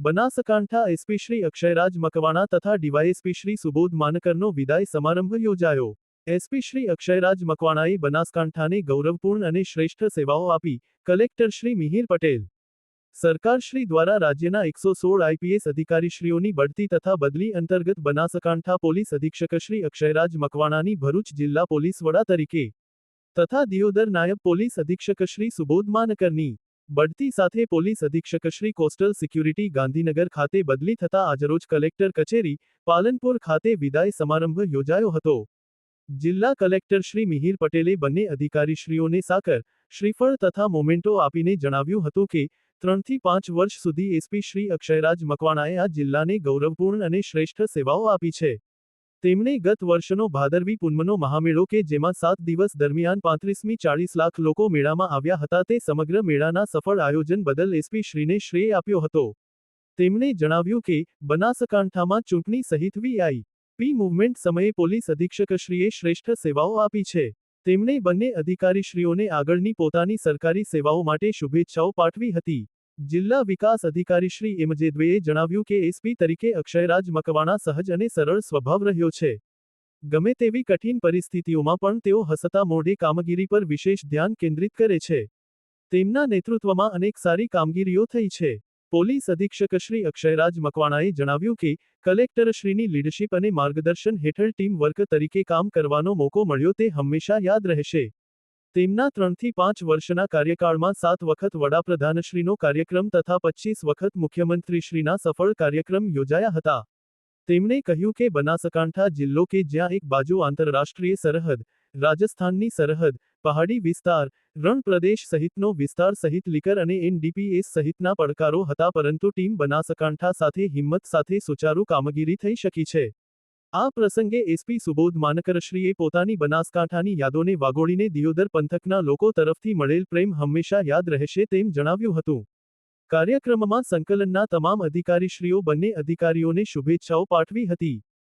Banaskantha SP Shri Akshayraj Makwana તથા DYSP Shri Subodh માનકરનો વિદાય સમારંભ યોજાયો. એસપી શ્રી અક્ષયરાજ મકવાણાએ બનાસકાંઠાને ગૌરવપૂર્ણ અને શ્રેષ્ઠ સેવાઓ આપી કલેક્ટર શ્રી મિહિર પટેલ સરકારશ્રી દ્વારા રાજ્યના એકસો સોળ આઈપીએસ અધિકારીશ્રીઓની બઢતી તથા બદલી અંતર્ગત બનાસકાંઠા પોલીસ અધિક્ષક શ્રી અક્ષયરાજ મકવાણાની ભરૂચ જિલ્લા પોલીસ વડા તરીકે તથા દિયોદર નાયબ પોલીસ અધિક્ષક શ્રી સુબોધ માનકરની બઢતી સાથે પોલીસ અધિક્ષક શ્રી કોસ્ટલ સિક્યુરિટી ગાંધીનગર ખાતે બદલી થતા આજરોજ કલેક્ટર કચેરી, પાલનપુર ખાતે વિદાય સમારંભ યોજાયો હતો. જિલ્લા કલેક્ટર શ્રી મિહિર પટેલે બંને અધિકારીશ્રીઓને સાકર, શ્રીફળ તથા મોમેન્ટો આપીને જણાવ્યું હતું કે, ત્રણથી પાંચ વર્ષ સુધી એસપી શ્રી અક્ષયરાજ મકવાણાએ આ જિલ્લાને ગૌરવપૂર્ણ અને શ્રેષ્ઠ સેવાઓ આપી છે. તેમણે ગત વર્ષનો ભાદરવી પૂનમનો મહામેળો કે જેમાં સાત દિવસ દરમિયાન પાંત્રીસમી ચાળીસ લાખ લોકો મેળામાં આવ્યા હતા તે સમગ્ર મેળાના સફળ આયોજન બદલ એસપી શ્રીને શ્રેય આપ્યો હતો. તેમણે જણાવ્યું કે, બનાસકાંઠામાં ચૂંટણી સહિત વીઆઈ પી મૂવમેન્ટ સમયે પોલીસ અધિક્ષકશ્રીએ શ્રેષ્ઠ સેવાઓ આપી છે. તેમણે બંને અધિકારીશ્રીઓને આગળની પોતાની સરકારી સેવાઓ માટે શુભેચ્છાઓ પાઠવી હતી. જિલ્લા વિકાસ અધિકારી શ્રી એમજેદ્વેએ જણાવ્યું કે એસપી તરીકે અક્ષયરાજ મકવાણા સહજ અને સરળ સ્વભાવ રહ્યો છે. ગમે તેવી કઠિન પરિસ્થિતિઓમાં પણ તેઓ હસતા મોઢે કામગીરી પર વિશેષ ધ્યાન કેન્દ્રિત કરે છે. તેમના નેતૃત્વમાં અનેક સારી કામગીરીઓ થઈ છે. પોલીસ અધિક્ષક શ્રી અક્ષયરાજ મકવાણાએ જણાવ્યું કે કલેક્ટરશ્રીની લીડરશીપ અને માર્ગદર્શન હેઠળ ટીમ વર્ક તરીકે કામ કરવાનો મોકો મળ્યો તે હંમેશા યાદ રહેશે. તેમના ત્રણથી પાંચ વર્ષના કાર્યકાળમાં સાત વખત વડાપ્રધાનશ્રીનો કાર્યક્રમ તથા પચીસ વખત મુખ્યમંત્રીશ્રીના સફળ કાર્યક્રમ યોજાયા હતા. તેમણે કહ્યું કે બનાસકાંઠા જિલ્લો કે જ્યાં એક બાજુ આંતરરાષ્ટ્રીય સરહદ, રાજસ્થાનની સરહદ, પહાડી વિસ્તાર રણ પ્રદેશ સહિતનો વિસ્તાર સહિત લીકર અને એનડીપીએસ સહિતના પડકારો હતા પરંતુ ટીમ બનાસકાંઠા સાથે હિંમત સાથે સુચારુ કામગીરી થઈ શકી છે. આ પ્રસંગે એસપી સુબોધ માનકરશ્રીએ પોતાની બનાસકાંઠાની યાદોને વાગોળીને દિયોદર પંથકના લોકો તરફથી મળેલ પ્રેમ હંમેશા યાદ રહેશે તેમ જણાવ્યું હતું. કાર્યક્રમમાં સંકલનના તમામ અધિકારીશ્રીઓ, બંને અધિકારીઓને શુભેચ્છાઓ પાઠવી હતી.